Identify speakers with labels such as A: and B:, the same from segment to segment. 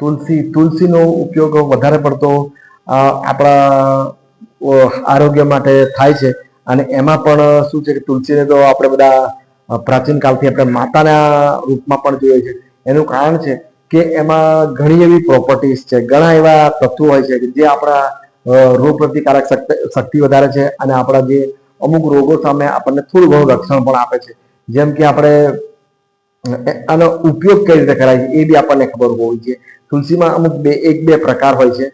A: તુલસી, તુલસીનો ઉપયોગ વધારે પડતો આપણા આરોગ્ય માટે થાય છે. અને એમાં પણ શું છે કે તુલસીને તો આપણે બધા પ્રાચીન કાળથી આપણે માતાના રૂપમાં પણ જોઈએ છે. એનું કારણ છે કે એમાં ઘણી એવી પ્રોપર્ટીઝ છે. ઘણા એવા તત્વો હોય છે કે જે આપણા રોગ પ્રતિકારક શક્તિ વધારે છે અને આપણા જે અમુક રોગો સામે આપણને થોડું ઘણું રક્ષણ પણ આપે છે. જેમ કે આપણે આનો ઉપયોગ કઈ રીતે કરાય છે એ બી આપણને ખબર હોવી જોઈએ. તુલસીમાં અમુક બે એક બે પ્રકાર હોય છે.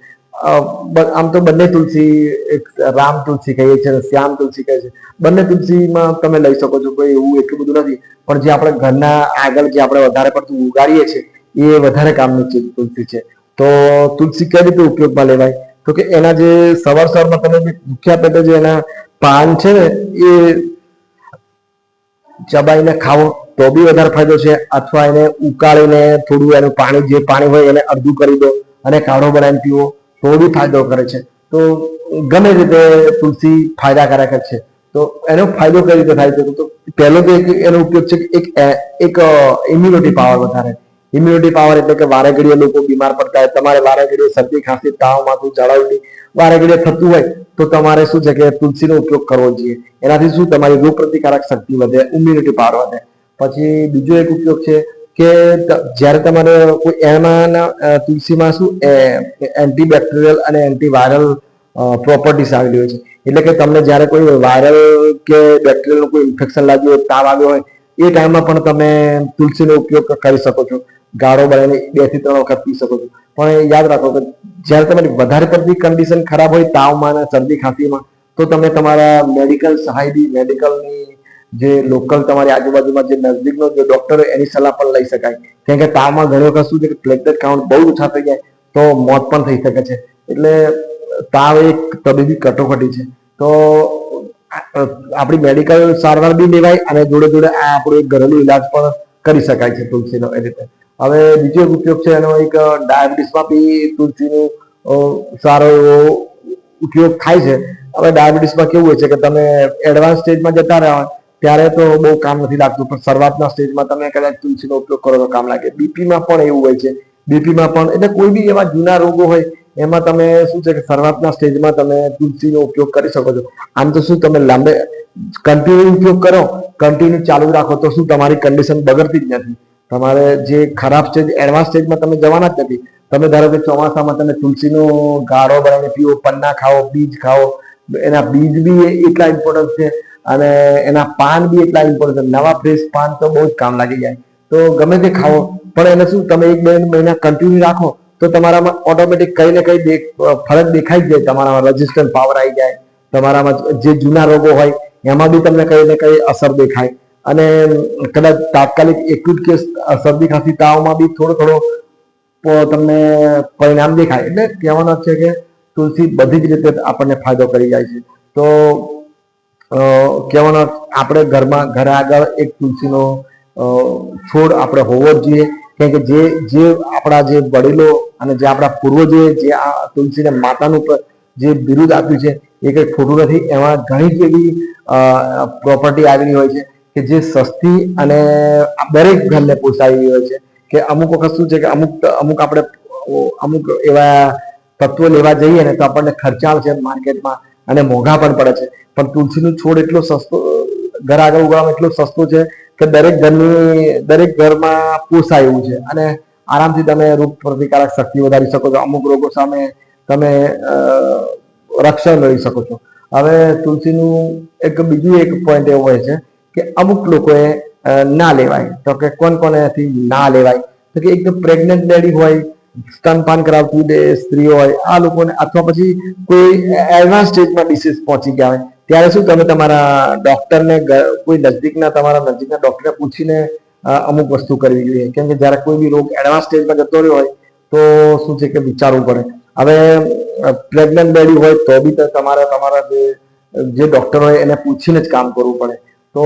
A: આમ તો બંને તુલસી એક રામ તુલસી કહીએ છીએ શ્યામ તુલસી કહે છે. બંને તુલસીમાં તમે લઈ શકો છો કોઈ એવું એટલું બધું નથી. પણ જે આપણે ઘરના આગળ જે આપણે વધારે પડતું ઉગાડીએ છીએ, એ વધારે કામની તુલસી છે. તો તુલસી કઈ રીતે ઉપયોગમાં લેવાય? તો કે એના જે સવાર સવારમાં તમે જે ભૂખ્યા પેટે જે એના પાન છે ને, એ ચબાઈને ખાવો. તો બી વધારે ફાયદો છે. અથવા એને ઉકાળીને થોડું એનું પાણી, જે પાણી હોય એને અડધું કરી દો અને કાઢો બનાવીને પીવો, તો બી ફાયદો કરે છે. તો ગમે રીતે તુલસી ફાયદાકારક છે. તો એનો ફાયદો કઈ રીતે થાય છે? તો પહેલો તો એક એનો ઉપયોગ છે એક એક ઇમ્યુનિટી પાવર વધારે. ઇમ્યુનિટી પાવર એટલે કે વારે ઘડીએ લોકો બીમાર પડતા હોય. તમારે વારે ઘડીએ શરદી, ખાંસી તાવ માથું ઝાડા ઉલટી વારે ઘડીએ થતું હોય, તો તમારે શું છે કે તુલસીનો ઉપયોગ કરવો જોઈએ. એનાથી શું? તમારી રોગ પ્રતિકારક શક્તિ વધે ઇમ્યુનિટી પાવર વધે. પછી બીજો એક ઉપયોગ છે કે જ્યારે તમારે કોઈ એમાંના તુલસીમાં શું એન્ટીબેક્ટેરિયલ અને એન્ટીવાયરલ પ્રોપર્ટીસ આવેલી હોય છે. એટલે કે તમને જ્યારે કોઈ વાયરલ કે બેક્ટેરિયલનું કોઈ ઇન્ફેક્શન લાગ્યું હોય, તાવ આવ્યો હોય, એ ટાઈમમાં પણ તમે તુલસીનો ઉપયોગ કરી શકો છો. ગાળો બનાવીને બેથી ત્રણ વખત પી શકો છો. પણ યાદ રાખો કે જ્યારે તમારી વધારે પડતી કન્ડિશન ખરાબ હોય તાવમાં અને શરદી ખાંસીમાં, તો તમે તમારા મેડિકલ સહાય બી મેડિકલની જે લોકલ તમારી આજુબાજુમાં જે નજદીકનો જે ડોક્ટર એની સલાહ પણ લઈ શકાય. કેમ કે તાવમાં ઘણી વખત શું છે કે પ્લેટલેટ કાઉન્ટ બહુ ઓછા થઈ જાય, તો મોત પણ થઈ શકે છે. એટલે તાવ એક તબીબી કટોકટી છે. તો આપણી મેડિકલ સારવાર બી લેવાય અને જોડે જોડે આ આપણો એક ઘરેલું ઈલાજ પણ કરી શકાય છે તુલસીનો એ રીતે. હવે બીજો એક ઉપયોગ છે, એનો એક ડાયાબિટીસમાં બી તુલસીનું સારો એવો ઉપયોગ થાય છે. હવે ડાયાબિટીસમાં કેવું હોય છે કે તમે એડવાન્સ સ્ટેજમાં જતા રહ્યા હોય ત્યારે તો બહુ કામ નથી લાગતું, પણ શરૂઆતના સ્ટેજમાં તમે કદાચ તુલસીનો ઉપયોગ કરો તો કામ લાગે. બીપીમાં પણ એવું હોય છે. બીપીમાં પણ, એટલે કોઈ બી એવા જૂના રોગો હોય, એમાં તમે શું છે કે શરૂઆતના સ્ટેજમાં તમે તુલસીનો ઉપયોગ કરી શકો છો. આમ તો શું તમે લાંબે કન્ટિન્યુ ઉપયોગ કરો કન્ટિન્યુ ચાલુ રાખો તો શું તમારી કન્ડિશન બગડતી જ નથી. તમારે જે ખરાબ સ્ટેજ એડવાન્સ સ્ટેજમાં તમે જવાના જ નથી. તમે ધારો કે ચોમાસામાં તમે તુલસીનો ગાળો બનાવીને પીવો, પન્ના ખાઓ, બીજ ખાઓ, એના બીજ બી એટલા ઇમ્પોર્ટન્ટ છે. અને એના પાન બી એટલા ઇમ્પોર્ટન્ટ નવા ફ્રેશ પાન તો બહુ જ કામ લાગી જાય. તો ગમે તે ખાઓ. પણ એને શું, તમે એક બે મહિના કન્ટિન્યુ રાખો, તો તમારામાં ઓટોમેટિક કઈ ને કઈ ફરક દેખાઈ જ જાય. તમારામાં રેઝિસ્ટન્ટ પાવર આવી જાય. તમારામાં જે જૂના રોગો હોય, એમાં બી તમને કઈ ને કઈ અસર દેખાય. અને કદાચ તાત્કાલિક એક્યુટ કેસ શરદી ખાંસી, તાવમાં બી થોડો થોડો તમને પરિણામ દેખાય. એટલે કહેવાનો છે કે તુલસી બધી જ રીતે આપણને ફાયદો કરી જાય છે. તો કહેવાનો આપણે ઘરમાં ઘરે આગળ એક તુલસીનો છોડ આપણે હોવો જ જોઈએ. કેમ કે જે જે આપણા જે વડીલો અને જે આપણા પૂર્વજોએ જે આ તુલસીને માતાનું જે બિરુદ આપ્યું છે, એ કંઈ ખોટું નથી. એમાં ઘણી જ એવી પ્રોપર્ટી આવેલી હોય છે કે જે સસ્તી અને દરેક ઘરને પોસાય હોય છે. કે અમુક વખત શું છે કે અમુક અમુક આપણે, અમુક એવા તત્વો લેવા જઈએ ને તો આપણને ખર્ચાળ છે માર્કેટમાં. અને મોંઘા પણ પડે છે. પણ તુલસીનું છોડ એટલો સસ્તો, ઘર આગળ ઉગાડવા એટલો સસ્તો છે કે દરેક ઘરની, દરેક ઘરમાં પોસાય એવું છે. અને આરામથી તમે રોગ પ્રતિકારક શક્તિ વધારી શકો છો. અમુક રોગો સામે તમે રક્ષણ મેળવી શકો છો. હવે તુલસીનું એક બીજું એક પોઈન્ટ એવો હોય છે કે અમુક લોકોએ ના લેવાય. તો કે કોણ કોનેથી ના લેવાય? તો કે એક પ્રેગ્નન્ટ લેડી હોય સ્તનપાન કરાવતી બે સ્ત્રીઓ હોય, આ લોકોને અથવા પછી કોઈ એડવાન્સ સ્ટેજમાં ડિસીઝ પહોંચી ગયા હોય, ત્યારે શું તમે તમારા ડોક્ટરને કોઈ નજદીકના, તમારા નજીકના ડોક્ટરને પૂછીને અમુક વસ્તુ કરવી જોઈએ. કેમ કે જ્યારે કોઈ બી રોગ એડવાન્સ સ્ટેજમાં જતો રહ્યો હોય, તો શું છે કે વિચારવું પડે. હવે પ્રેગ્નન્ટ બેડી હોય તો બી તમારે તમારા જે જે ડોક્ટર હોય એને પૂછીને જ કામ કરવું પડે. તો,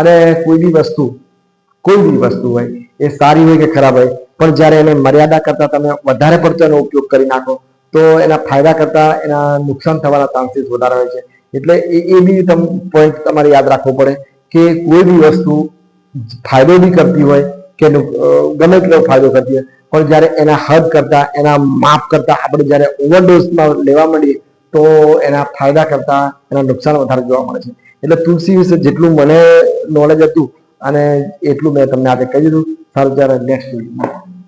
A: અને કોઈ બી વસ્તુ, કોઈ બી વસ્તુ હોય, એ સારી હોય કે ખરાબ હોય પણ જ્યારે એને મર્યાદા કરતા તમે વધારે પડતો એનો ઉપયોગ કરી નાખો, તો એના ફાયદા કરતા એના નુકસાન થવાના ચાન્સીસ વધારે હોય છે. એટલે એ એ બી તમ પોઈન્ટ તમારે યાદ રાખવો પડે કે કોઈ બી વસ્તુ ફાયદો બી કરતી હોય કે ગમે તેટલો ફાયદો કરતી હોય, પણ જ્યારે એના હદ કરતા, એના માપ કરતા આપણે જ્યારે ઓવરડોઝમાં લેવા માંડીએ, તો એના ફાયદા કરતા એના નુકસાન વધારે જોવા મળે છે. એટલે તુલસી વિશે જેટલું મને નોલેજ હતું અને એટલું મેં તમને આજે કહી દીધું. સારું, ત્યારે નેક્સ્ટ વીડિયો